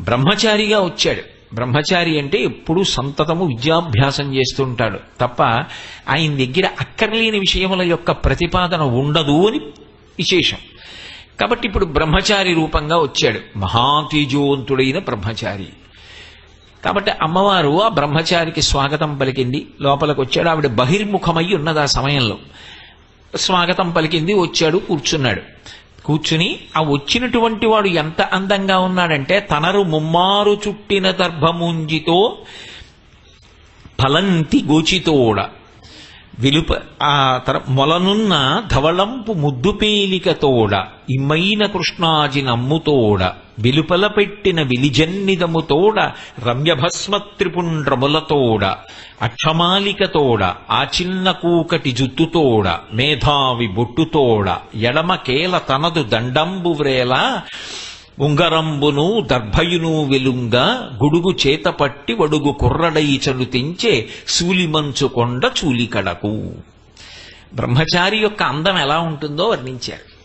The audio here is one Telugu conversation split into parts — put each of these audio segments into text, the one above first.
బ్రహ్మచారిగా వచ్చాడు. బ్రహ్మచారి అంటే ఎప్పుడూ సంతతము విద్యాభ్యాసం చేస్తుంటాడు. తప్ప ఆయన దగ్గర అక్కర్లేని విషయముల యొక్క ప్రతిపాదన ఉండదు అని విశేషం. కాబట్టి ఇప్పుడు బ్రహ్మచారి రూపంగా వచ్చాడు. మహాతేజోవంతుడైన బ్రహ్మచారి. కాబట్టి అమ్మవారు ఆ బ్రహ్మచారికి స్వాగతం పలికింది. లోపలికి వచ్చాడు. ఆవిడ బహిర్ముఖమై ఉన్నది ఆ సమయంలో. స్వాగతం పలికింది వచ్చాడు కూర్చున్నాడు. కూర్చుని ఆ వచ్చినటువంటి వాడు ఎంత అందంగా ఉన్నాడంటే తనరు ముమ్మారు చుట్టిన దర్భముంజితో ఫలంతి గోచితోడ. విలుప ఆ తర మొలనున్న ధవళంపు ముద్దుపేలికతోడ ఇమ్మైన కృష్ణాజినమ్ముతోడ విలుపల పెట్టిన విలిజన్నిదముతోడ రమ్యభస్మత్రిపుండ్రములతోడ అక్షమాలికతోడ ఆ చిన్న కూకటి జుత్తుతోడ మేధావి బొట్టుతోడ ఎడమ కేల తనదు దండంబు వ్రేలా ఉంగరంబును దర్భయును వెలుంగ గుడుగు చేతపట్టి వడుగు కుర్రడై తెంచే సూలిమంచు కొండ చూలికడకు. బ్రహ్మచారి యొక్క అందం ఎలా ఉంటుందో వర్ణించారు.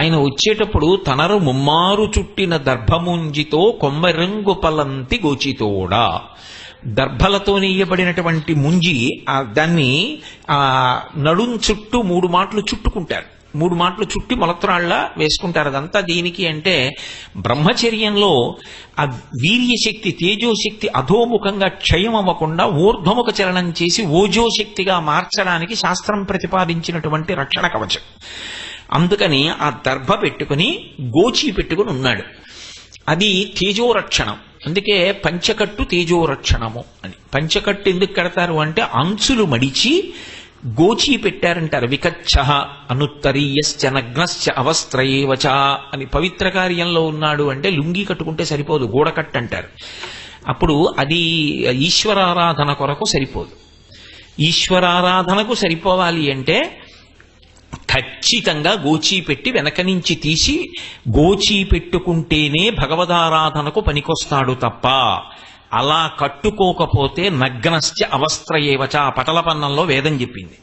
ఆయన వచ్చేటప్పుడు తనరు ముమ్మారు చుట్టిన దర్భముంజితో కొమ్మరంగు పలంతి గోచితోడా. దర్భలతో నెయ్యబడినటువంటి ముంజి దాన్ని ఆ నడుం చుట్టూ మూడు మాటలు చుట్టుకుంటారు. మూడు మాటలు చుట్టి మొలత్రాళ్ళ వేసుకుంటారు అదంతా. దేనికి అంటే బ్రహ్మచర్యంలో ఆ వీర్యశక్తి తేజోశక్తి అధోముఖంగా క్షయం అవ్వకుండా ఊర్ధ్వముఖ చలనం చేసి ఓజోశక్తిగా మార్చడానికి శాస్త్రం ప్రతిపాదించినటువంటి రక్షణ కవచం. అందుకని ఆ దర్భ పెట్టుకుని గోచి పెట్టుకుని ఉన్నాడు. అది తేజోరక్షణం. అందుకే పంచకట్టు తేజోరక్షణము అని. పంచకట్టు ఎందుకు కడతారు అంటే అంచులు మడిచి గోచి పెట్టారంటారు. వికచ్చ అనుత్తరీయశ్చ నగ్నశ్చ అవస్త్రయేవచ అని పవిత్ర కార్యంలో ఉన్నాడు అంటే లుంగి కట్టుకుంటే సరిపోదు గోడకట్ అంటారు అప్పుడు అది ఈశ్వరారాధన కొరకు సరిపోదు. ఈశ్వరారాధనకు సరిపోవాలి అంటే ఖచ్చితంగా గోచీ పెట్టి వెనక నుంచి తీసి గోచీ పెట్టుకుంటేనే భగవదారాధనకు పనికొస్తాడు తప్ప అలా కట్టుకోకపోతే నగ్నశ్చ అవస్త్రయేవచ ఆ పటలపన్నంలో వేదం చెప్పింది.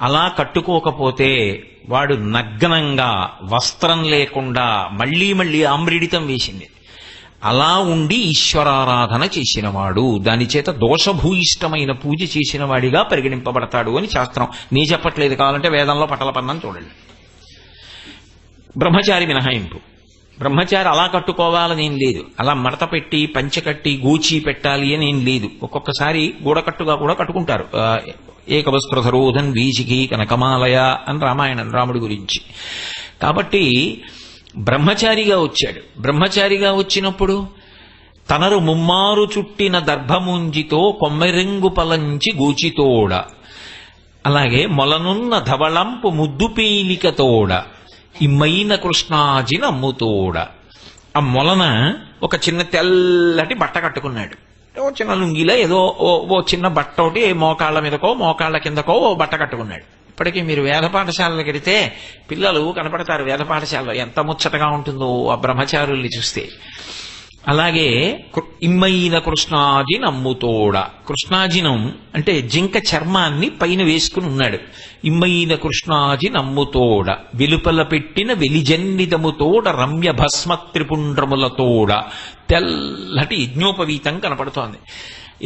అలా కట్టుకోకపోతే వాడు నగ్నంగా వస్త్రం లేకుండా మళ్ళీ మళ్ళీ ఆమ్రిడితం వేసింది. అలా ఉండి ఈశ్వరారాధన చేసినవాడు దాని చేత దోషభూయిష్టమైన పూజ చేసిన వాడిగా పరిగణింపబడతాడు అని శాస్త్రం. నీ చెప్పట్లేదు కావాలంటే వేదంలో పటలపన్నం చూడండి. బ్రహ్మచారి మినహాయింపు. బ్రహ్మచారి అలా కట్టుకోవాలని ఏం లేదు. అలా మడత పెట్టి పంచకట్టి గూచి పెట్టాలి అని ఏం లేదు. ఒక్కొక్కసారి గూడకట్టుగా కూడా కట్టుకుంటారు. ఏకవస్త్రధరోధన్ వీచికి కనకమాలయ అని రామాయణం రాముడి గురించి. కాబట్టి బ్రహ్మచారిగా వచ్చాడు. బ్రహ్మచారిగా వచ్చినప్పుడు తనరు ముమ్మారు చుట్టిన దర్భముంజితో కొమ్మెరింగు పలంచి గూచితోడ అలాగే మొలనున్న ధవళంపు ముద్దు పీలికతోడ ఇమ్మైన కృష్ణాజి నమ్ముతోడ ఆ మొలన ఒక చిన్న తెల్లటి బట్ట కట్టుకున్నాడు. ఓ చిన్న లుంగిలో ఏదో ఓ ఓ చిన్న బట్ట ఒకటి మోకాళ్ళ మీదకో మోకాళ్ళ కిందకో ఓ బట్ట కట్టుకున్నాడు. ఇప్పటికీ మీరు వేద పాఠశాలలకు వెడితే పిల్లలు కనపడతారు వేద పాఠశాలలో. ఎంత ముచ్చటగా ఉంటుందో ఆ బ్రహ్మచారుల్ని చూస్తే. అలాగే కృ- ఇమ్మయిన కృష్ణాజి నమ్ముతోడ. కృష్ణాజినం అంటే జింక చర్మాన్ని పైన వేసుకుని ఉన్నాడు. ఇమ్మయిన కృష్ణాజి నమ్ముతోడ. వెలుపల పెట్టిన వెలిజన్నితముతోడ రమ్య భస్మ త్రిపుండ్రములతోడ తెల్లటి యజ్ఞోపవీతం కనపడుతోంది.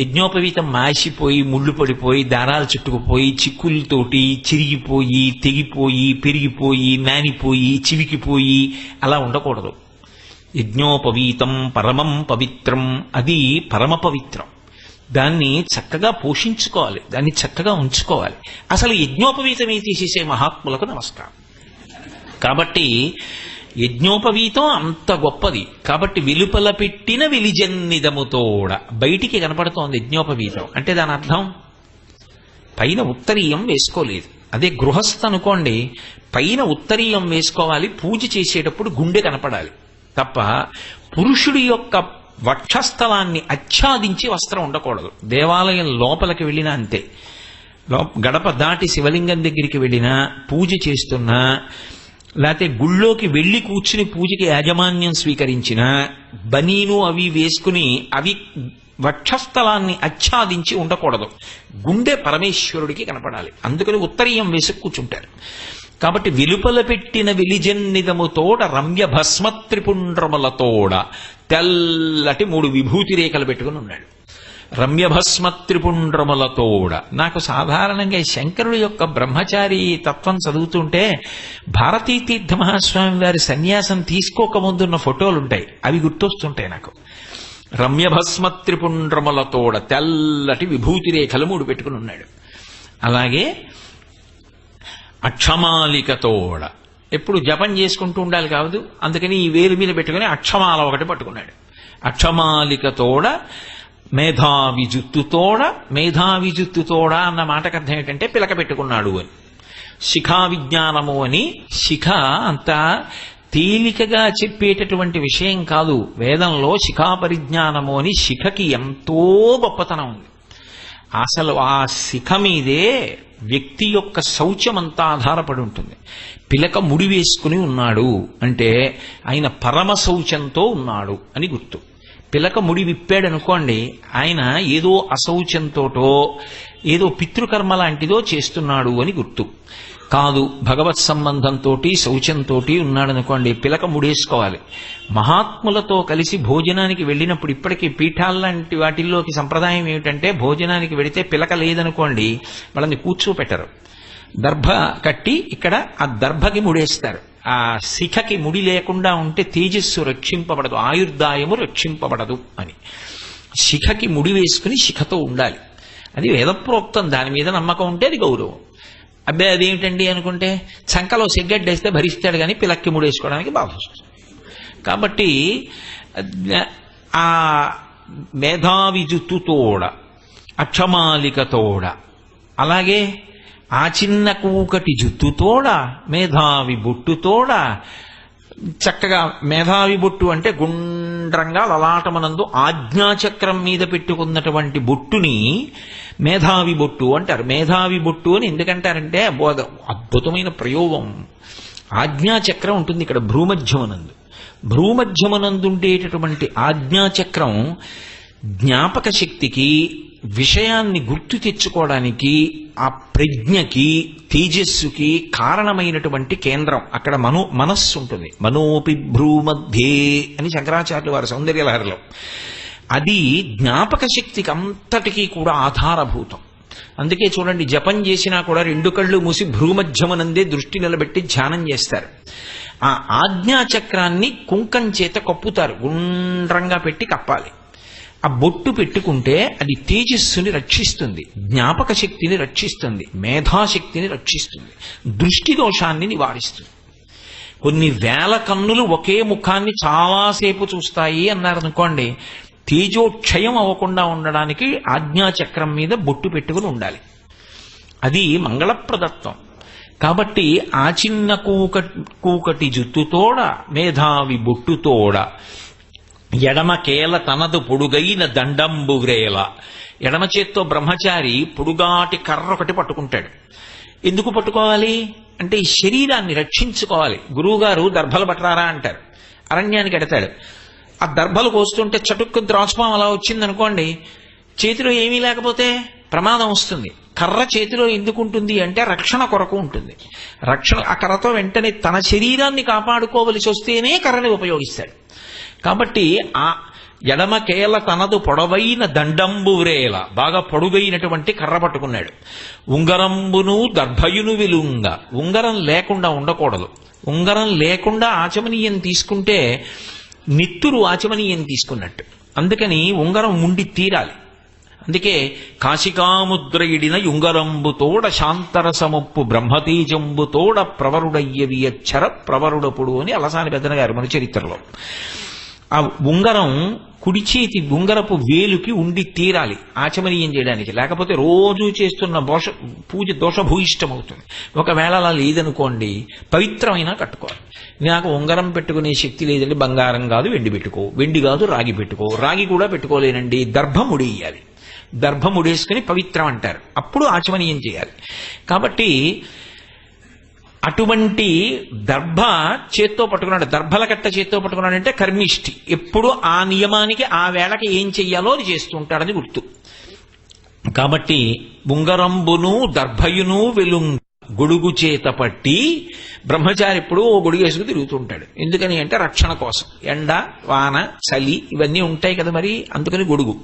యజ్ఞోపవీతం మాసిపోయి ముళ్ళు పడిపోయి దారాలు చుట్టుకుపోయి చిక్కులతోటి చిరిగిపోయి తెగిపోయి పెరిగిపోయి నానిపోయి చివికిపోయి అలా ఉండకూడదు. యజ్ఞోపవీతం పరమం పవిత్రం. అది పరమ పవిత్రం దాన్ని చక్కగా పోషించుకోవాలి దాన్ని చక్కగా ఉంచుకోవాలి. అసలు యజ్ఞోపవీతమే తీసేసే మహాత్ములకు నమస్కారం. కాబట్టి యజ్ఞోపవీతం అంత గొప్పది. కాబట్టి వెలుపల పెట్టిన వెలిజన్నిదముతోడ బయటికి కనపడుతోంది యజ్ఞోపవీతం. అంటే దాని అర్థం? పైన ఉత్తరీయం వేసుకోలేదు. అదే గృహస్థ అనుకోండి పైన ఉత్తరీయం వేసుకోవాలి పూజ చేసేటప్పుడు గుండె కనపడాలి. తప్ప పురుషుడి యొక్క వక్షస్థలాన్ని ఆచ్ఛాదించి వస్త్రం ఉండకూడదు. దేవాలయం లోపలికి వెళ్ళినా అంతే. లో గడప దాటి శివలింగం దగ్గరికి వెళ్ళినా పూజ చేస్తున్నా లేకపోతే గుళ్ళోకి వెళ్ళి కూర్చుని పూజకి యాజమాన్యం స్వీకరించిన బనీను అవి వేసుకుని అవి వక్షస్థలాన్ని ఆచ్ఛాదించి ఉండకూడదు. గుండె పరమేశ్వరుడికి కనపడాలి. అందుకని ఉత్తరీయం వేసి కూర్చుంటారు. కాబట్టి వెలుపల పెట్టిన వెలిజన్నిదముతోడ రమ్య భస్మ త్రిపుండ్రములతోడ తెల్లటి మూడు విభూతి రేఖలు పెట్టుకుని ఉన్నాడు. రమ్యభస్మ త్రిపుండ్రములతోడ నాకు సాధారణంగా శంకరుడు యొక్క బ్రహ్మచారి తత్వం చదువుతుంటే భారతీ తీర్థ మహాస్వామి వారి సన్యాసం తీసుకోకముందున్న ఫోటోలు ఉంటాయి. అవి గుర్తొస్తుంటాయి నాకు. రమ్యభస్మ త్రిపుండ్రములతోడ తెల్లటి విభూతి రేఖలు మూడు పెట్టుకుని ఉన్నాడు. అలాగే అక్షమాలికతోడ. ఎప్పుడు జపం చేసుకుంటూ ఉండాలి కాదు అందుకని ఈ వేలు మీద పెట్టుకుని అక్షమాల ఒకటి పట్టుకున్నాడు. అక్షమాలికతోడ మేధావిజుత్తుతోడ మేధావిజుత్తుతోడ అన్న మాటకు అర్థం ఏంటంటే పిలక పెట్టుకున్నాడు అని. శిఖా విజ్ఞానము అని శిఖ అంత తేలికగా చెప్పేటటువంటి విషయం కాదు. వేదంలో శిఖా పరిజ్ఞానము అని శిఖకి ఎంతో గొప్పతనం ఉంది. అసలు ఆ శిఖ మీదే వ్యక్తి యొక్క శౌచమంతా ఆధారపడి ఉంటుంది. పిలక ముడి వేసుకుని ఉన్నాడు అంటే ఆయన పరమ శౌచంతో ఉన్నాడు అని గుర్తు. పిలక ముడి విప్పాడు అనుకోండి ఆయన ఏదో అశౌచంతోటో ఏదో పితృకర్మ లాంటిదో చేస్తున్నాడు అని గుర్తు. కాదు భగవత్ సంబంధంతో శౌచంతో ఉన్నాడనుకోండి పిలక ముడేసుకోవాలి. మహాత్ములతో కలిసి భోజనానికి వెళ్ళినప్పుడు ఇప్పటికీ పీఠాల్లాంటి వాటిల్లోకి సంప్రదాయం ఏమిటంటే భోజనానికి వెడితే పిలక లేదనుకోండి వాళ్ళని కూర్చోపెట్టరు. దర్భ కట్టి ఇక్కడ ఆ దర్భకి ముడేస్తారు. ఆ శిఖకి ముడి లేకుండా ఉంటే తేజస్సు రక్షింపబడదు ఆయుర్దాయము రక్షింపబడదు అని. శిఖకి ముడి వేసుకుని శిఖతో ఉండాలి. అది వేదప్రోక్తం దాని మీద నమ్మకం ఉంటే అది గౌరవం. అబ్బాయి అదేమిటండి అనుకుంటే చంకలో సిగ్గడ్డేస్తే భరిస్తాడు కానీ పిలక్కి ముడేసుకోవడానికి బాధ వస్తుంది కాబట్టి ఆ మేధావిజుత్తుతోడ అక్షమాలికతోడ అలాగే ఆ చిన్న కూకటి జుత్తుతోడ మేధావి బొట్టుతోడ చక్కగా మేధావి బొట్టు అంటే గుండ్రంగా లలాటమనందు ఆజ్ఞాచక్రం మీద పెట్టుకున్నటువంటి బొట్టుని మేధావి బొట్టు అంటారు. మేధావి బొట్టు అని ఎందుకంటారంటే అబ్బో, అద్భుతమైన ప్రయోగం. ఆజ్ఞాచక్రం ఉంటుంది ఇక్కడ భ్రూమధ్యమనందు. భ్రూమధ్యమనందు ఉండేటటువంటి ఆజ్ఞాచక్రం జ్ఞాపక శక్తికి విషయాన్ని గుర్తు తెచ్చుకోవడానికి ఆ ప్రజ్ఞకి తేజస్సుకి కారణమైనటువంటి కేంద్రం. అక్కడ మనో మనస్సు ఉంటుంది. మనోపి భ్రూమధ్యే అని శంకరాచార్యులు వారి సౌందర్యలహరిలో. అది జ్ఞాపక శక్తికి అంతటికీ కూడా ఆధారభూతం. అందుకే చూడండి జపం చేసినా కూడా రెండు కళ్ళు మూసి భ్రూమధ్యమనందే దృష్టి నిలబెట్టి ధ్యానం చేస్తారు. ఆ ఆజ్ఞాచక్రాన్ని కుంకం చేత కప్పుతారు. గుండ్రంగా పెట్టి కప్పాలి. ఆ బొట్టు పెట్టుకుంటే అది తేజస్సుని రక్షిస్తుంది జ్ఞాపక శక్తిని రక్షిస్తుంది మేధాశక్తిని రక్షిస్తుంది దృష్టి దోషాన్ని నివారిస్తుంది. కొన్ని వేల కన్నులు ఒకే ముఖాన్ని చాలాసేపు చూస్తాయి అన్నారు అనుకోండి తేజోక్షయం అవ్వకుండా ఉండడానికి ఆజ్ఞాచక్రం మీద బొట్టు పెట్టుకుని ఉండాలి. అది మంగళప్రదత్వం. కాబట్టి ఆ చిన్న కూక కూకటి జుత్తుతోడ మేధావి బొట్టుతోడ ఎడమ కేల తనదు పొడుగైన దండంబుగ్రేల ఎడమ చేత్తో బ్రహ్మచారి పొడుగాటి కర్ర ఒకటి పట్టుకుంటాడు. ఎందుకు పట్టుకోవాలి? అంటే ఈ శరీరాన్ని రక్షించుకోవాలి. గురువుగారు దర్భలు పట్టరారా అంటారు. అరణ్యానికి ఎడతాడు. ఆ దర్భలు కోస్తుంటే చటుక్కు ద్రాస్పం అలా వచ్చిందనుకోండి చేతిలో ఏమీ లేకపోతే ప్రమాదం వస్తుంది. కర్ర చేతిలో ఎందుకు ఉంటుంది అంటే రక్షణ కొరకు ఉంటుంది. రక్షణ ఆ కర్రతో వెంటనే తన శరీరాన్ని కాపాడుకోవలసి వస్తేనే కర్రని ఉపయోగిస్తాడు. కాబట్టి ఆ ఎడమ కేల తనదు పొడవైన దండంబురేల బాగా పొడుగైనటువంటి కర్ర పట్టుకున్నాడు. ఉంగరంబును దర్భయును విలుంగ. ఉంగరం లేకుండా ఉండకూడదు. ఉంగరం లేకుండా ఆచమనీయం తీసుకుంటే నిత్తురు ఆచమనీయం తీసుకున్నట్టు. అందుకని ఉంగరం ఉండి తీరాలి. అందుకే కాశికాముద్రయిడిన యుంగరంబుతోడ శాంతరసముప్పు బ్రహ్మతేజంబుతోడ ప్రవరుడయ్యవియచ్చర ప్రవరుడపుడు అని అలసాని పెద్దన గారు మన చరిత్రలో. ఆ ఉంగరం కుడి చేతి ఉంగరపు వేలుకి ఉండి తీరాలి. ఆచమనీయం చేయడానికి. లేకపోతే రోజు చేస్తున్న దోష పూజ దోషభూయిష్టమవుతుంది. ఒకవేళ అలా లేదనుకోండి పవిత్రమైనా కట్టుకోవాలి. నాకు ఉంగరం పెట్టుకునే శక్తి లేదండి బంగారం కాదు వెండి పెట్టుకో. వెండి కాదు రాగి పెట్టుకో. రాగి కూడా పెట్టుకోలేనండి. దర్భముడి ఉడేయాలి దర్భం పవిత్రం అంటారు. అప్పుడు ఆచమనీయం చేయాలి. కాబట్టి అటువంటి దర్భ చేత్తో పట్టుకున్నాడు. దర్భల కట్ట చేత్తో పట్టుకున్నాడంటే కర్మిష్టి. ఎప్పుడు ఆ నియమానికి ఆ వేళకి ఏం చెయ్యాలో అది చేస్తూ ఉంటాడని గుర్తు. కాబట్టి ఉంగరంబును దర్భయును వెలుంగ గొడుగు చేత పట్టి బ్రహ్మచారి ఎప్పుడు ఓ గొడుగు వేసుకు తిరుగుతుంటాడు. ఎందుకని అంటే రక్షణ కోసం. ఎండ వాన చలి ఇవన్నీ ఉంటాయి కదా మరి అందుకని గొడుగు.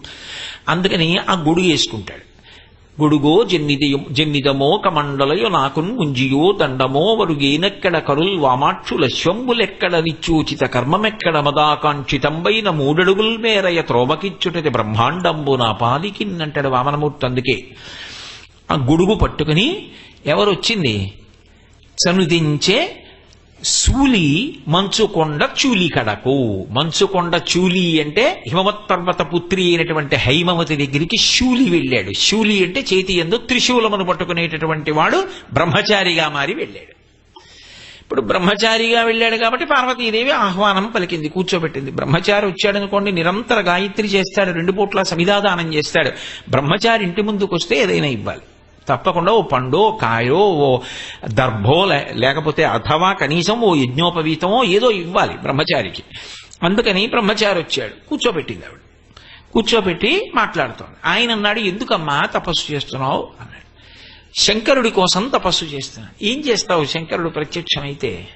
అందుకని ఆ గొడుగు వేసుకుంటాడు. గొడుగో జన్నిదయో జన్నిదమో కమండలయో నాకున్ ముంజియో దండమో వరుగేనెక్కడ కరుల్ వామాక్షుల శంబులెక్కడ నిచ్చూచిత కర్మమెక్కడ మదాకాంక్షితంబైన మూడడుగుల్ మేరయ త్రోమకిచ్చుటది బ్రహ్మాండంబు నా పాదికిన్నంటాడు వామనమూర్తి అందుకే ఆ గొడుగు పట్టుకుని ఎవరొచ్చింది? చనుదించే సూలి మంచుకొండ చూలి కడకు. మంచుకొండ చూలి అంటే హిమవత్ పర్వత పుత్రి అయినటువంటి హైమవతి దగ్గరికి శూలి వెళ్ళాడు. శూలి అంటే చేతి ఎందు త్రిశూలమును పట్టుకునేటటువంటి వాడు బ్రహ్మచారిగా మారి వెళ్ళాడు. ఇప్పుడు బ్రహ్మచారిగా వెళ్ళాడు కాబట్టి పార్వతీదేవి ఆహ్వానం పలికింది కూర్చోబెట్టింది. బ్రహ్మచారి వచ్చాడనుకోండి నిరంతర గాయత్రి చేస్తాడు రెండు పూట్ల సమిధాదానం చేస్తాడు. బ్రహ్మచారి ఇంటి ముందుకు వస్తే ఏదైనా ఇవ్వాలి. తప్పకుండా ఓ పండో కాయో ఓ దర్భో లేకపోతే అథవా కనీసం ఓ యజ్ఞోపవీతమో ఏదో ఇవ్వాలి బ్రహ్మచారికి. అందుకని బ్రహ్మచారి వచ్చాడు కూర్చోబెట్టింది ఆవిడ. కూర్చోబెట్టి మాట్లాడుతోంది. ఆయన అన్నాడు ఎందుకమ్మా తపస్సు చేస్తున్నావు? అన్నాడు. శంకరుడి కోసం తపస్సు చేస్తున్నాను ఏం చేస్తావు శంకరుడు ప్రత్యక్షమైతే?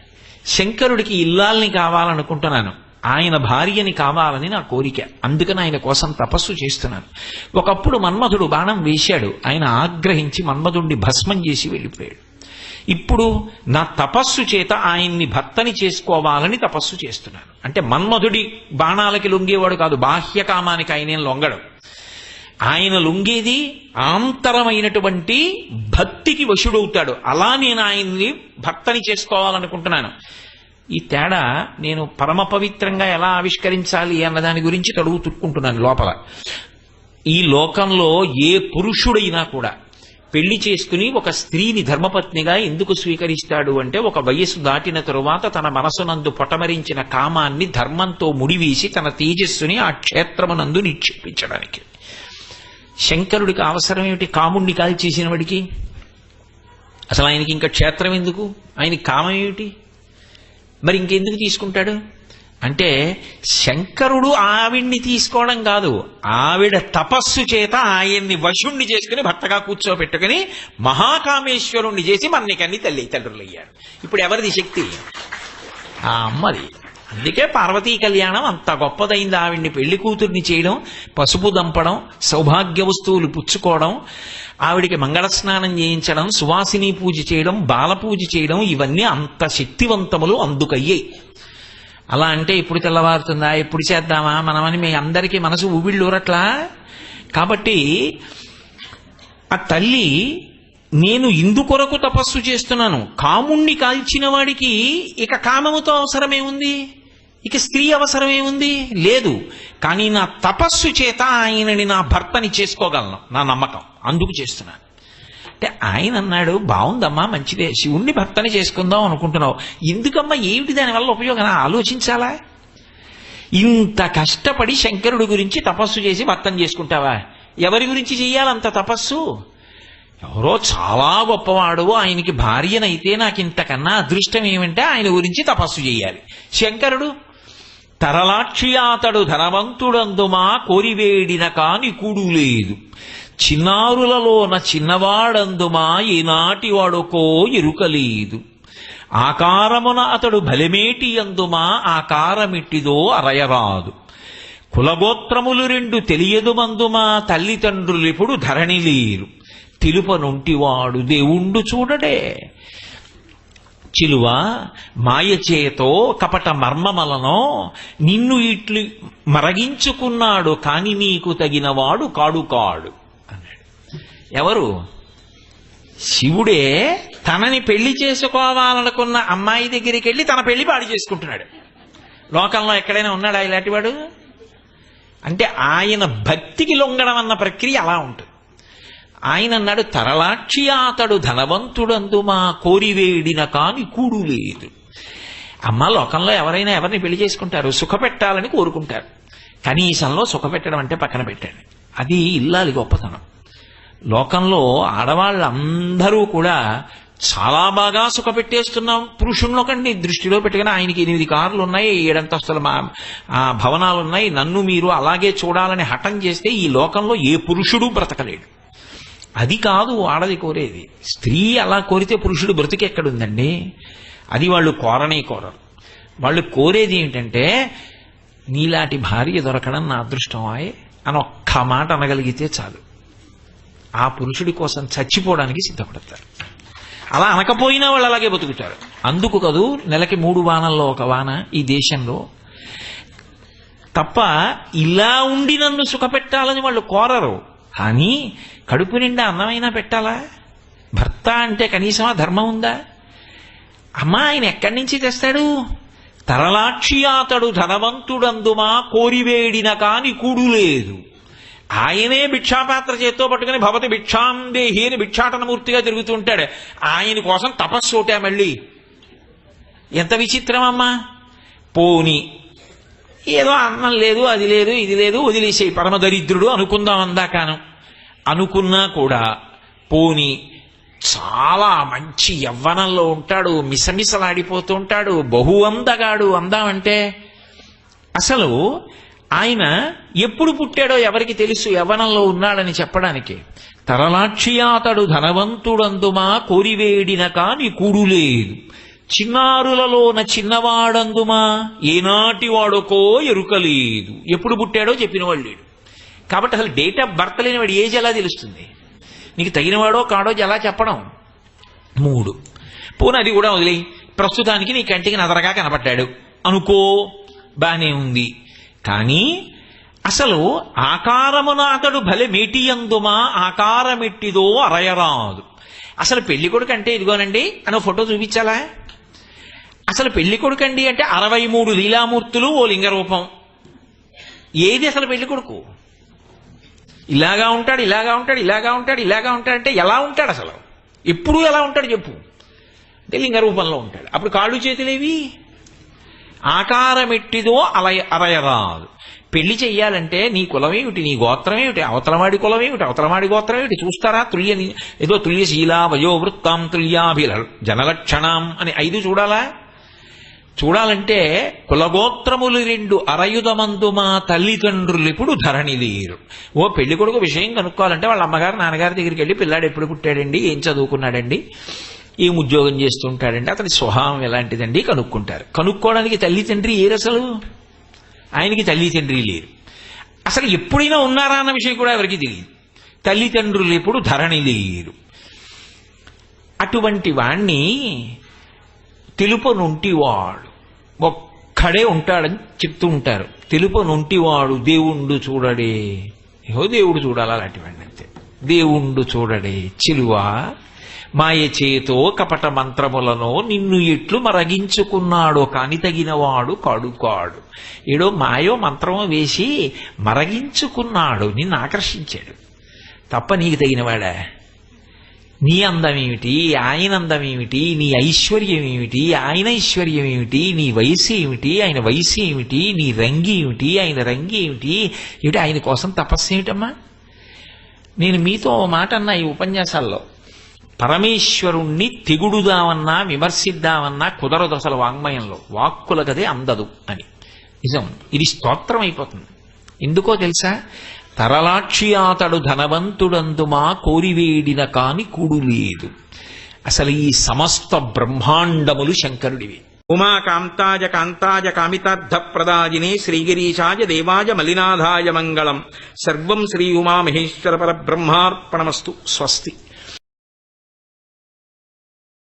శంకరుడికి ఇల్లాల్ని కావాలనుకుంటున్నాను. ఆయన భార్యని కావాలని నా కోరిక. అందుకని ఆయన కోసం తపస్సు చేస్తున్నాను. ఒకప్పుడు మన్మధుడు బాణం వేశాడు. ఆయన ఆగ్రహించి మన్మధుడిని భస్మం చేసి వెళ్ళిపోయాడు. ఇప్పుడు నా తపస్సు చేత ఆయన్ని భర్తని చేసుకోవాలని తపస్సు చేస్తున్నాను. అంటే మన్మధుడి బాణాలకి లొంగేవాడు కాదు బాహ్య కామానికి ఆయనేం లొంగడు. ఆయన లొంగేది ఆంతరమైనటువంటి భక్తికి వశుడవుతాడు. అలా నేను ఆయన్ని భర్తని చేసుకోవాలనుకుంటున్నాను. ఈ తేడా నేను పరమ పవిత్రంగా ఎలా ఆవిష్కరించాలి అన్న దాని గురించి తడువు తుక్కుంటున్నాను లోపల. ఈ లోకంలో ఏ పురుషుడైనా కూడా పెళ్ళి చేసుకుని ఒక స్త్రీని ధర్మపత్నిగా ఎందుకు స్వీకరిస్తాడు అంటే ఒక వయస్సు దాటిన తరువాత తన మనసునందు పొటమరించిన కామాన్ని ధర్మంతో ముడివేసి తన తేజస్సుని ఆ క్షేత్రమునందు నిక్షేపించడానికి. శంకరుడికి అవసరం ఏమిటి కాముణ్ణి కాల్చేసిన వాడికి అసలు ఆయనకి ఇంకా క్షేత్రం ఎందుకు ఆయనకి కామం ఏమిటి మరి ఇంకెందుకు తీసుకుంటాడు? అంటే శంకరుడు ఆవిడ్ని తీసుకోవడం కాదు. ఆవిడ తపస్సు చేత ఆయన్ని వశుణ్ణి చేసుకుని భర్తగా కూర్చోబెట్టుకుని మహాకామేశ్వరుణ్ణి చేసి మన్నికన్ని తల్లి తండ్రులయ్యాడు ఇప్పుడు ఎవరిది శక్తి? ఆ అమ్మది. అందుకే పార్వతీ కళ్యాణం అంత గొప్పదైంది ఆవిడ్ని పెళ్ళి కూతుర్ని చేయడం పసుపు దంపడం సౌభాగ్య వస్తువులు పుచ్చుకోవడం ఆవిడికి మంగళ స్నానం చేయించడం సువాసిని పూజ చేయడం బాల పూజ చేయడం ఇవన్నీ అంత శక్తివంతములు అందుకయ్యాయి. అలా అంటే ఇప్పుడు తెల్లవారుతుందా? ఎప్పుడు చేద్దామా? మనమని మీ అందరికీ మనసు ఉబిళ్ళూరట్లా కాబట్టి ఆ తల్లి నేను ఇందుకొరకు తపస్సు చేస్తున్నాను. కాముణ్ణి కాల్చిన వాడికి ఇక కామముతో అవసరమేముంది ఇక స్త్రీ అవసరమే ఉంది? లేదు. కానీ నా తపస్సు చేత ఆయనని నా భర్తని చేసుకోగలను. నా నమ్మకం. అందుకు చేస్తున్నాను. అంటే ఆయన అన్నాడు బాగుందమ్మా మంచిదే. శివుణ్ణి భర్తని చేసుకుందాం అనుకుంటున్నావు. ఎందుకమ్మా ఏమిటి దానివల్ల ఉపయోగం? ఆలోచించాలా? ఇంత కష్టపడి శంకరుడి గురించి తపస్సు చేసి భర్తను చేసుకుంటావా? ఎవరి గురించి చెయ్యాలంత తపస్సు? ఎవరో చాలా గొప్పవాడు ఆయనకి భార్యనైతే నాకు ఇంతకన్నా అదృష్టం ఏమంటే ఆయన గురించి తపస్సు చేయాలి. శంకరుడు తరలాక్షి అతడు ధనవంతుడందుమా కోరివేడిన కాని కూడు లేదు. చిన్నారులలోన చిన్నవాడందుమా ఈనాటి వాడుకో ఎరుకలేదు. ఆకారమున అతడు బలిమేటి అందుమా ఆకారమిట్టిదో అరయరాదు. కులగోత్రములు రెండు తెలియదు మందుమా తల్లిదండ్రులిప్పుడు ధరణి లేరు తిలుపనుంటివాడు దేవుండు చూడడే. చిలువ మాయచేతో కపట మర్మమలనో నిన్ను ఇట్లు మరగించుకున్నాడు కాని నీకు తగినవాడు కాడు కాడు అన్నాడు. ఎవరు? శివుడే తనని పెళ్ళి చేసుకోవాలనుకున్న అమ్మాయి దగ్గరికి వెళ్ళి తన పెళ్ళి పాడు చేసుకుంటున్నాడు. లోకంలో ఎక్కడైనా ఉన్నాడా ఇలాంటివాడు అంటే ఆయన భక్తికి లొంగడం అన్న ప్రక్రియ అలా ఉంటుంది. ఆయన అన్నాడు తరలాక్షి అతడు ధనవంతుడందు మా కోరివేడిన కాని కూడు లేదు. అమ్మ లోకంలో ఎవరైనా ఎవరిని పెళ్ళి చేసుకుంటారు సుఖపెట్టాలని కోరుకుంటారు. కనీసంలో సుఖపెట్టడం అంటే పక్కన పెట్టండి. అది ఇల్లాలి గొప్పతనం. లోకంలో ఆడవాళ్ళందరూ కూడా చాలా బాగా సుఖపెట్టేస్తున్నాం. పురుషుల్లో కండి దృష్టిలో పెట్టుకుని ఆయనకి ఎనిమిది కార్లు ఉన్నాయి ఏడంతస్తుల మా ఆ భవనాలు ఉన్నాయి నన్ను మీరు అలాగే చూడాలని హఠం చేస్తే ఈ లోకంలో ఏ పురుషుడు బ్రతకలేడు. అది కాదు ఆడది కోరేది. స్త్రీ అలా కోరితే పురుషుడు బ్రతికెక్కడుందండి అది వాళ్ళు కోరనే కోరరు వాళ్ళు కోరేది ఏంటంటే నీలాంటి భార్య దొరకడం నా అదృష్టమాయే అని ఒక్క మాట అనగలిగితే చాలు. ఆ పురుషుడి కోసం చచ్చిపోవడానికి సిద్ధపడతారు. అలా అనకపోయినా వాళ్ళు అలాగే బతుకుతారు. అందుకు కదూ నెలకి మూడు వానల్లో ఒక వాన ఈ దేశంలో. తప్ప ఇలా ఉండి నన్ను సుఖపెట్టాలని వాళ్ళు కోరరు. కానీ కడుపు నిండా అన్నమైనా పెట్టాలా? భర్త అంటే కనీసం ఆ ధర్మం ఉందా? అమ్మా ఆయన ఎక్కడి నుంచి తెస్తాడు? తరలాక్షియాతడు ధనవంతుడందుమా కోరివేడిన కాని కూడు లేదు. ఆయనే భిక్షాపాత్ర చేత్తో పట్టుకుని భవతి భిక్షాం దేహి అని భిక్షాటనమూర్తిగా తిరుగుతూ ఉంటాడు. ఆయన కోసం తపస్సు ఒకటే మళ్ళీ. ఎంత విచిత్రం అమ్మా. పోని ఏదో అన్నం లేదు అది లేదు ఇది లేదు వదిలేసేయి పరమదరిద్రుడు అనుకుందాం అందాకాను. అనుకున్నా కూడా పోని చాలా మంచి యవ్వనంలో ఉంటాడు మిసమిసలాడిపోతూ ఉంటాడు బహు అందగాడు అందామంటే అసలు ఆయన ఎప్పుడు పుట్టాడో ఎవరికి తెలుసు? యవ్వనంలో ఉన్నాడని చెప్పడానికి. తరలాక్షియాతడు ధనవంతుడందుమా కోరివేడిన కాని కూడు లేదు చిన్నారులలోన చిన్నవాడందుమా ఏనాటి వాడుకో ఎరుకలేదు. ఎప్పుడు పుట్టాడో చెప్పిన వాళ్ళు లేడు కాబట్టి అసలు డేట్ ఆఫ్ బర్త్ లేని వాడి ఏజ్ ఎలా తెలుస్తుంది? నీకు తగినవాడో కాడో ఎలా చెప్పడం. మూడు. పోనీ అది కూడా వదిలి ప్రస్తుతానికి నీ కంటికి నదరగా కనబడ్డాడు అనుకో. బానే ఉంది. కానీ అసలు ఆకారమున అతడు భలే మేటియందుమా ఆకారమెట్టిదో అరయరాదు. అసలు పెళ్ళి కొడుకు అంటే ఇదిగోనండి అని ఫోటో చూపించాలా? అసలు పెళ్ళి కొడుకండి అంటే అరవై మూడు లీలామూర్తులు ఓ లింగ రూపం ఏది అసలు పెళ్ళి కొడుకు? ఇలాగా ఉంటాడు ఇలాగా ఉంటాడు ఇలాగా ఉంటాడు ఇలాగా ఉంటాడు అంటే ఎలా ఉంటాడు అసలు? ఎప్పుడు ఎలా ఉంటాడు చెప్పు. అంటే లింగ రూపంలో ఉంటాడు. అప్పుడు కాళ్ళు చేతులేవి ఆకారమెట్టిదో అలయ అరయరాదు పెళ్ళి చెయ్యాలంటే నీ కులం ఏమిటి నీ గోత్రం ఏమిటి అవతలవాడి కులం ఏమిటి అవతలవాడి గోత్రం ఏమిటి చూస్తారా? తుల్య ఏదో తుల్యశీలా వయోవృత్తాం తుల్యాభిల జనలక్షణం అని ఐదు చూడాలా? చూడాలంటే కులగోత్రములు రెండు అరయుదమందు మా తల్లిదండ్రులు ఇప్పుడు ధరణిధీరు ఓ పెళ్ళి కొడుకు విషయం కనుక్కోవాలంటే వాళ్ళ అమ్మగారు నాన్నగారి దగ్గరికి వెళ్ళి పిల్లాడు ఎప్పుడు పుట్టాడండి? ఏం చదువుకున్నాడండి? ఏం ఉద్యోగం చేస్తుంటాడండి? అతని స్వభావం ఎలాంటిదండి? కనుక్కుంటారు. కనుక్కోవడానికి తల్లి తండ్రి ఏరు అసలు? ఆయనకి తల్లి తండ్రి లేరు. అసలు ఎప్పుడైనా ఉన్నారా అన్న విషయం కూడా ఎవరికి తెలియదు. తల్లిదండ్రులు ఎప్పుడు ధరణి లేరు అటువంటి వాణ్ణి తెలుపనుంటివాడు ఒక్కడే ఉంటాడని చెప్తూ ఉంటారు. తెలుపనుంటివాడు దేవుండు చూడడే. ఏహో దేవుడు చూడాలి అలాంటివాడిని అంతే. దేవుండు చూడడే. చిలువ మాయ చేతో కపట మంత్రములను నిన్ను ఎట్లు మరగించుకున్నాడో కాని తగినవాడు కాడు కాడు. ఏడో మాయో మంత్రమో వేసి మరగించుకున్నాడు నిన్ను ఆకర్షించాడు. తప్ప నీకు తగినవాడా? నీ అందమేమిటి? ఆయన అందం ఏమిటి నీ ఐశ్వర్యం ఏమిటి ఆయన ఐశ్వర్యం ఏమిటి నీ వయసు ఏమిటి? ఆయన వయసు ఏమిటి? నీ రంగి ఏమిటి? ఆయన రంగి ఏమిటి? ఏమిటి ఆయన కోసం తపస్సు ఏమిటమ్మా? నేను మీతో ఓ మాట అన్నా ఈ ఉపన్యాసాల్లో. పరమేశ్వరుణ్ణి తెగుడుదామన్నా విమర్శిద్దామన్నా కుదరదు అసలు వాంగ్మయంలో. వాక్కులకదే అందదు అని. నిజం. ఇది స్తోత్రం అయిపోతుంది. ఎందుకో తెలుసా? తరలాక్షి అతడు ధనవంతుడందుమా కోరివేడిన కాని కూడు లేదు. అసలు ఈ సమస్త బ్రహ్మాండములు శంకరుడివి. ఉమా కాంతాయ కాంతాయ కామితార్థ ప్రదాయినే శ్రీగిరీశాయ దేవాయ మలినాథాయ మంగళం. సర్వం శ్రీ ఉమామహేశ్వర పరబ్రహ్మార్పణమస్తు. స్వస్తి.